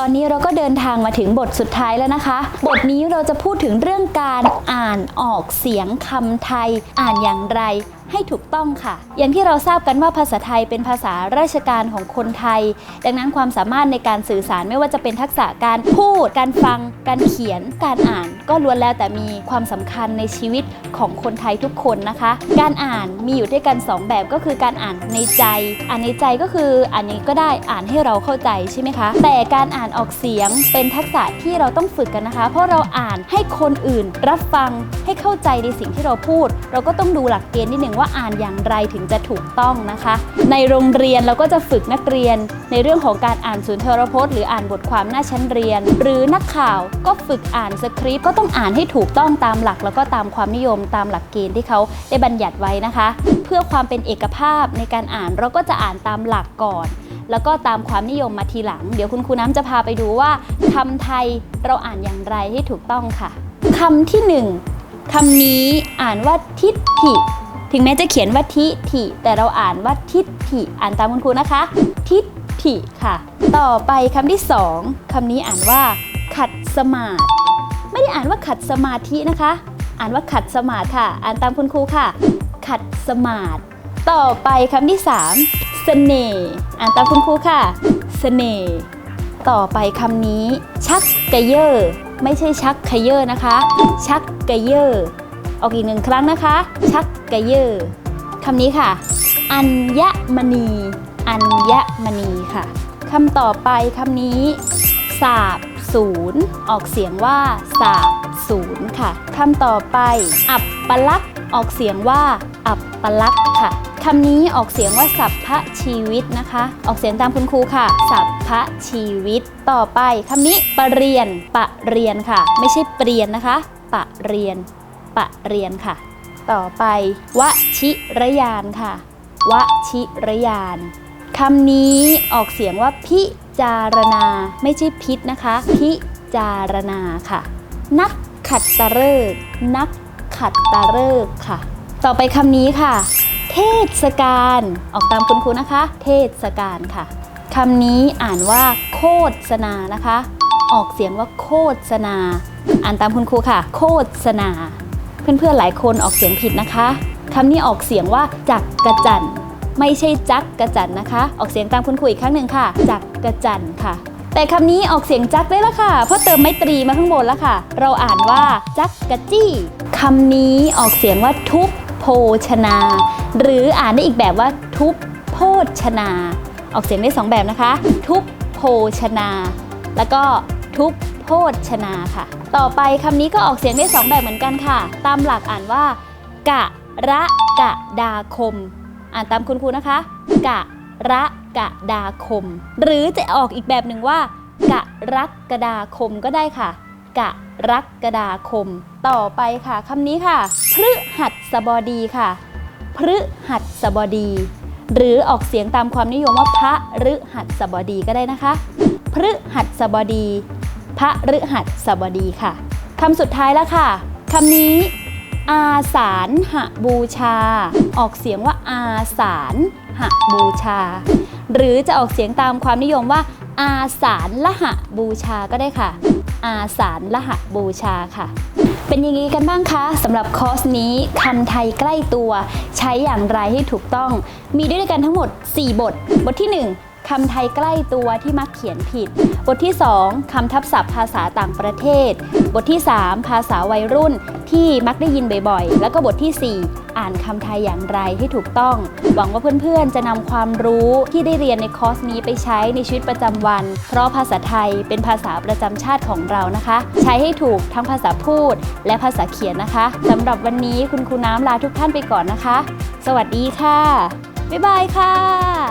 ตอนนี้เราก็เดินทางมาถึงบทสุดท้ายแล้วนะคะ บทนี้เราจะพูดถึงเรื่องการอ่านออกเสียงคำไทย อ่านอย่างไร ให้ถูกต้องค่ะ อย่างที่เราทราบกันว่าภาษาไทยเป็นภาษาราชการของคนไทย ดังนั้นความสามารถในการสื่อสารไม่ว่าจะเป็นทักษะการพูด การฟัง การเขียน การอ่าน ก็ล้วนแล้วแต่มีความสำคัญในชีวิตของคนไทยทุกคนนะคะ การอ่านมีอยู่ด้วยกันสองแบบก็คือการอ่านในใจ อ่านในใจก็คืออ่านนี้ก็ได้อ่านให้เราเข้าใจใช่ไหมคะ แต่การอ่านออกเสียงเป็นทักษะที่เราต้องฝึกกันนะคะ เพราะเราอ่านให้คนอื่นรับฟังให้เข้าใจในสิ่งที่เราพูด เราก็ต้องดูหลักเกณฑ์นิดหนึ่งว่าอ่านอย่างไรถึงจะถูกต้องนะคะ ในโรงเรียนเราก็จะฝึกนักเรียน ในเรื่องของการอ่านสุนทรพจน์หรืออ่านบทความหน้าชั้นเรียน หรือนักข่าวก็ฝึกอ่านสคริปต์ก็ต้องอ่านให้ถูกต้องตามหลัก แล้วก็ตามความนิยมตามหลักเกณฑ์ที่เขาได้บัญญัติไว้นะคะ เพื่อความเป็นเอกภาพในการอ่านเราก็จะอ่านตามหลักก่อนแล้วก็ตามความนิยมมาทีหลัง เดี๋ยวคุณครูน้ำจะพาไปดูว่าคำไทยเราอ่านอย่างไรให้ถูกต้องค่ะคำที่หนึ่งคำนี้อ่านว่าทิฏฐิ ถึงแม้จะเขียนว่าทิฐิแต่เราอ่านว่าทิฏฐิอ่านตามคุณครูนะคะ ทิฏฐิค่ะ ต่อไปคำที่สองคำนี้อ่านว่า ขัดสมาธิไม่ได้อ่านว่าขัดสมาธินะคะ อ่านว่าขัดสมาธิค่ะ อ่านตามคุณครูค่ะ ขัดสมาธิต่อไปคำที่สามเสน่ห์อ่านตามคุณครูค่ะ เสน่ห์ต่อไปคำนี้ ชักกระเยอไม่ใช่ชักขยเยอนะคะ ชักกระเยอ ออกอีกหนึ่งครั้งนะคะ ชักกระเยอคำนี้ค่ะ อัญญมณี อัญญมณีค่ะคำต่อไปคำนี้สาบศูนย์ออกเสียงว่าสาบศูนย์ค่ะคำต่อไป อับปลักษ์ออกเสียงว่า อับปลักษ์ค่ะคำนี้ออกเสียงว่าสัพพะชีวิตนะคะ ออกเสียงตามคุณครูค่ะ สัพพะชีวิต ต่อไปคำนี้ปรเรียนปะเรียนค่ะ ไม่ใช่เปลี่ยนนะคะ ปะเรียน ปะเรียนค่ะ ต่อไป วชิรยานค่ะ วชิรยานคำนี้ออกเสียงว่าพิจารณา ไม่ใช่พิษนะคะ พิจารณาค่ะ นักขัดตะเริกษ์นักขัดตะเริกษ์ค่ะ ต่อไปคำนี้ค่ะ เทศกาลออกตามคุณครูนะคะ เทศกาลค่ะคำนี้อ่านว่า โคษณานะคะ ออกเสียงว่าโคษณาอ่านตามคุณครูค่ะ โคษณา เพื่อนๆหลายคนออกเสียงผิดนะคะคำนี้ออกเสียงว่าจักกระจันไม่ใช่จักกระจันนะคะ ออกเสียงตามคุณครูอีกครั้งหนึ่งค่ะ จักกระจันค่ะ แต่คำนี้ออกเสียงจักได้แล้วค่ะ เพราะเติมไม้ตรีมาข้างบนแล้วค่ะ เราอ่านว่าจักกะจี้คำนี้ออกเสียงว่าทุบโภชนา หรืออ่านได้อีกแบบว่าทุบโภชนา ออกเสียงได้สองแบบนะคะ ทุบโภชนา แล้วก็ทุบ โภชนาค่ะ ต่อไปคำนี้ก็ออกเสียงได้สองแบบเหมือนกันค่ะ ตามหลักอ่านว่า กะระกะดาคม อ่านตามคุณครูนะคะ กะระกะดาคม หรือจะออกอีกแบบหนึ่งว่า กะรักกระดาคมก็ได้ค่ะ กะรักกระดาคม ต่อไปค่ะคำนี้ค่ะพฤหัสบดีค่ะพฤหัสบดี หรือออกเสียงตามความนิยมว่าพระฤหัสบดีก็ได้นะคะพฤหัสบดี พระฤหัสบดีค่ะคำสุดท้ายแล้วค่ะคำนี้ อาสารหบูชา ออกเสียงว่าอาสารหบูชา หรือจะออกเสียงตามความนิยมว่า อาสารละหบูชาก็ได้ค่ะ อาสารละหบูชาค่ะ เป็นยังไงกันบ้างคะสำหรับคอร์สนี้คำไทยใกล้ตัว ใช้อย่างไรให้ถูกต้อง มีด้วยกันทั้งหมด 4 บท บทที่ 1 คำไทยใกล้ตัวที่มักเขียนผิด บทที่ 2คำทับศัพท์ภาษาต่างประเทศ บทที่ 3 ภาษาวัยรุ่นที่มักได้ยินบ่อยๆ แล้วก็บททีสี่ 4 อ่านคำไทยอย่างไรให้ถูกต้อง หวังว่าเพื่อนๆ จะนำความรู้ที่ได้เรียนในคอร์สนี้ไปใช้ในชีวิตประจำวัน เพราะภาษาไทยเป็นภาษาประจำชาติของเรานะคะ ใช้ให้ถูกทั้งภาษาพูด และภาษาเขียนนะคะสำหรับวันนี้คุณครูน้ำลาทุกท่านไปก่อนนะคะ สวัสดีค่ะ บ๊ายบายค่ะ